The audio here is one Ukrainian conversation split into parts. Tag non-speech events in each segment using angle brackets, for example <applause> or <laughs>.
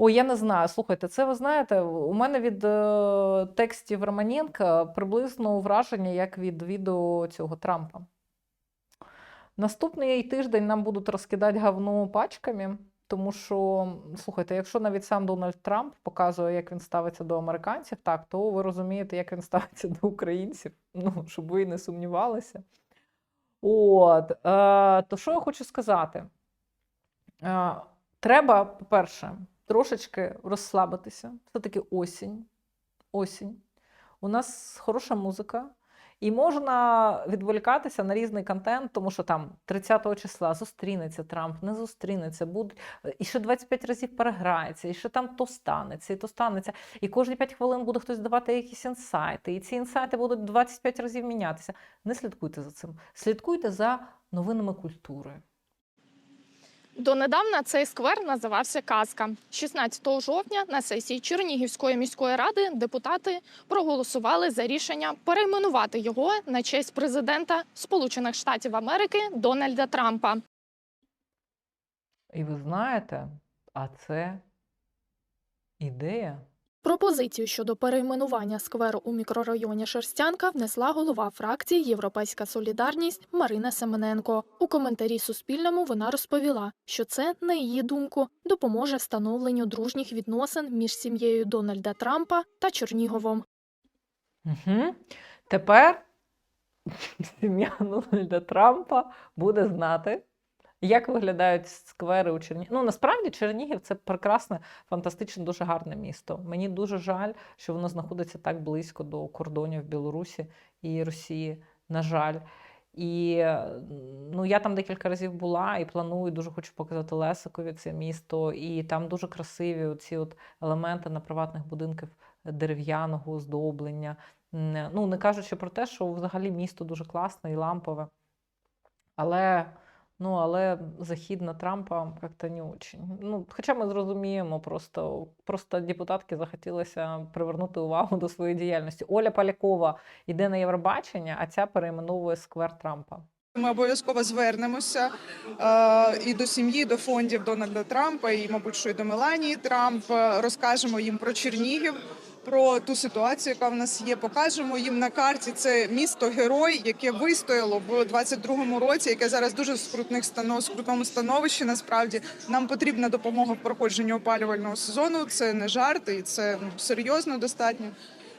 Ой, я не знаю. Слухайте, це ви знаєте, у мене від е, текстів Романенка приблизно враження, як від відео цього Трампа. Наступний тиждень нам будуть розкидати говно пачками, тому що, слухайте, якщо навіть сам Дональд Трамп показує, як він ставиться до американців, так, то ви розумієте, як він <laughs> ставиться до українців. Ну, щоб ви не сумнівалися. От, е, то що я хочу сказати? Е, треба, по-перше, трошечки розслабитися. Все-таки осінь. Осінь. У нас хороша музика. І можна відволікатися на різний контент, тому що там 30-го числа зустрінеться Трамп, не зустрінеться, будуть і ще 25 разів переграється, і ще там то станеться, і то станеться. І кожні 5 хвилин буде хтось давати якісь інсайти, і ці інсайти будуть 25 разів мінятися. Не слідкуйте за цим. Слідкуйте за новинами культури. Донедавна цей сквер називався Казка. 16 жовтня на сесії Чернігівської міської ради депутати проголосували за рішення перейменувати його на честь президента Сполучених Штатів Америки Дональда Трампа. І ви знаєте, а це ідея. Пропозицію щодо перейменування скверу у мікрорайоні Шерстянка внесла голова фракції Європейська Солідарність Марина Семененко. У коментарі Суспільному вона розповіла, що це, на її думку, допоможе встановленню дружніх відносин між сім'єю Дональда Трампа та Черніговом. Угу. Тепер <laughs> сім'я Дональда Трампа буде знати, як виглядають сквери у Чернігові. Ну, насправді Чернігів це прекрасне, фантастичне, дуже гарне місто. Мені дуже жаль, що воно знаходиться так близько до кордонів Білорусі і Росії. На жаль. І ну, я там декілька разів була і планую, дуже хочу показати Лесикові це місто. І там дуже красиві ці от елементи на приватних будинках дерев'яного оздоблення. Ну, не кажучи про те, що взагалі місто дуже класне і лампове. Але, ну, але захід на Трампа як-то не очень. Ну, хоча ми зрозуміємо, просто, просто депутатки захотілося привернути увагу до своєї діяльності. Оля Полякова йде на Євробачення, а ця перейменовує сквер Трампа. Ми обов'язково звернемося е, і до сім'ї, до фондів Дональда Трампа, і, мабуть, що і до Меланії Трамп. Розкажемо їм про Чернігів, про ту ситуацію, яка в нас є. Покажемо їм на карті це місто герой, яке вистояло в 22-му році, яке зараз дуже в скрутних станов, скрутному становищі. Насправді нам потрібна допомога в проходженні опалювального сезону. Це не жарт, і це серйозно достатньо.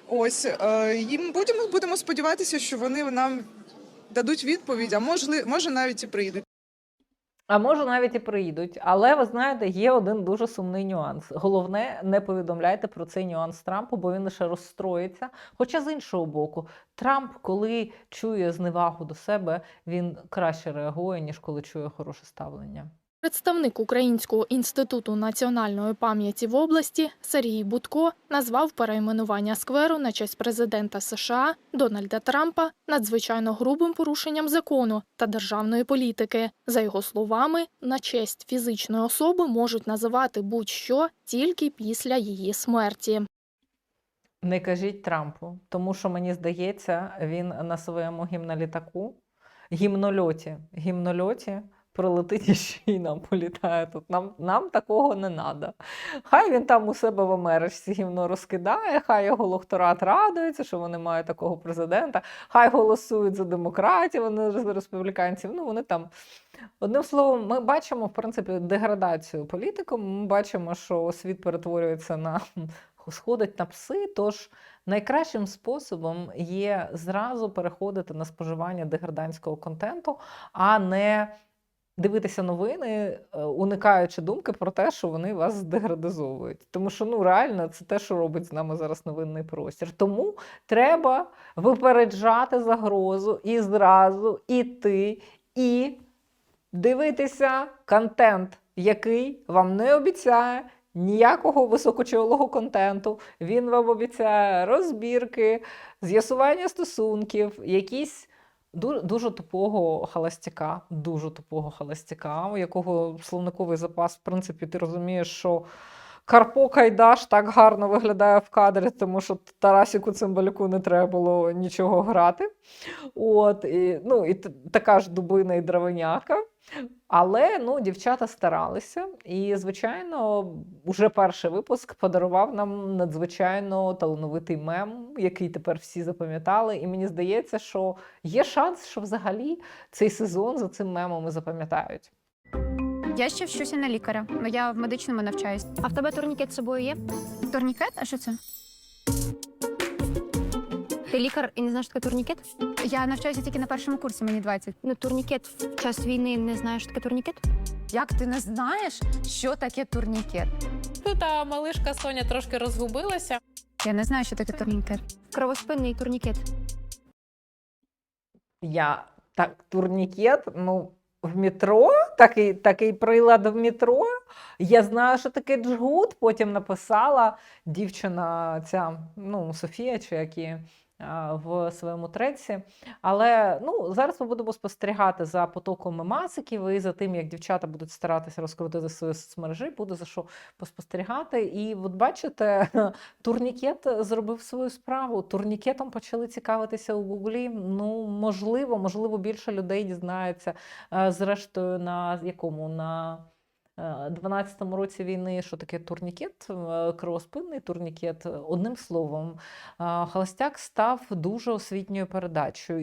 Ось е, їм будемо будемо сподіватися, що вони нам дадуть відповідь, а може, може навіть і прийдуть. А може навіть і приїдуть. Але ви знаєте, є один дуже сумний нюанс. Головне, не повідомляйте про цей нюанс Трампу, бо він лише розстроїться. Хоча з іншого боку, Трамп, коли чує зневагу до себе, він краще реагує, ніж коли чує хороше ставлення. Представник Українського інституту національної пам'яті в області Сергій Будко назвав перейменування скверу на честь президента США Дональда Трампа надзвичайно грубим порушенням закону та державної політики. За його словами, на честь фізичної особи можуть називати будь-що тільки після її смерті. Не кажіть Трампу, тому що мені здається, він на своєму гімнолітаку, гімнольоті, гімнольоті пролетить і ще й нам політає тут. Нам, нам такого не треба. Хай він там у себе в Америці гімно розкидає, хай його лохторат радується, що вони мають такого президента, хай голосують за демократів, вони за республіканців. Ну, вони там. Одним словом, ми бачимо, в принципі, деградацію політику. Ми бачимо, що світ перетворюється на <laughs> сходить на пси. Тож найкращим способом є зразу переходити на споживання деградантського контенту, а не дивитися новини, е, уникаючи думки про те, що вони вас здеградизовують. Тому що ну реально це те, що робить з нами зараз новинний простір. Тому треба випереджати загрозу і зразу іти і дивитися контент, який вам не обіцяє. Ніякого високочолого контенту. Він вам обіцяє розбірки, з'ясування стосунків, якісь дуже, дуже тупого холостяка, дуже тупого холостяка, у якого словниковий запас, в принципі, ти розумієш, що Карпо Кайдаш так гарно виглядає в кадрі, тому що Тарасіку Цимбалюку не треба було нічого грати. От, і, ну, і така ж дубина і дровиняка. Але ну, дівчата старалися, і, звичайно, уже перший випуск подарував нам надзвичайно талановитий мем, який тепер всі запам'ятали. І мені здається, що є шанс, що взагалі цей сезон за цим мемом і запам'ятають. Я ще вчуся на лікаря, бо я в медичному навчаюсь. А в тебе турнікет з собою є? Турнікет? А що це? Ти лікар і не знаєш, таке турнікет? Я навчаюся тільки на першому курсі, мені 20. Ну, турнікет в час війни не знаєш, що таке турнікет? Як ти не знаєш, що таке турнікет? Тут а малишка Соня трошки розгубилася. Я не знаю, що таке турнікет. Кровоспинний турнікет. Я так, турнікет, ну, в метро, такий, такий прилад в метро. Я знаю, що таке джгут. Потім написала дівчина, ця ну, Софія, чи які в своєму треці. Але ну, зараз ми будемо спостерігати за потоком мемасиків і за тим, як дівчата будуть старатися розкрутити свої соцмережі, буде за що поспостерігати. І от бачите, <laughs> турнікет зробив свою справу. Турнікетом почали цікавитися у Гуглі. Ну, можливо, можливо, більше людей дізнається. Е, Зрештою, на якому на 12-му році війни, що таке турнікет, е, кровоспинний турнікет. Одним словом, е, Холостяк став дуже освітньою передачею.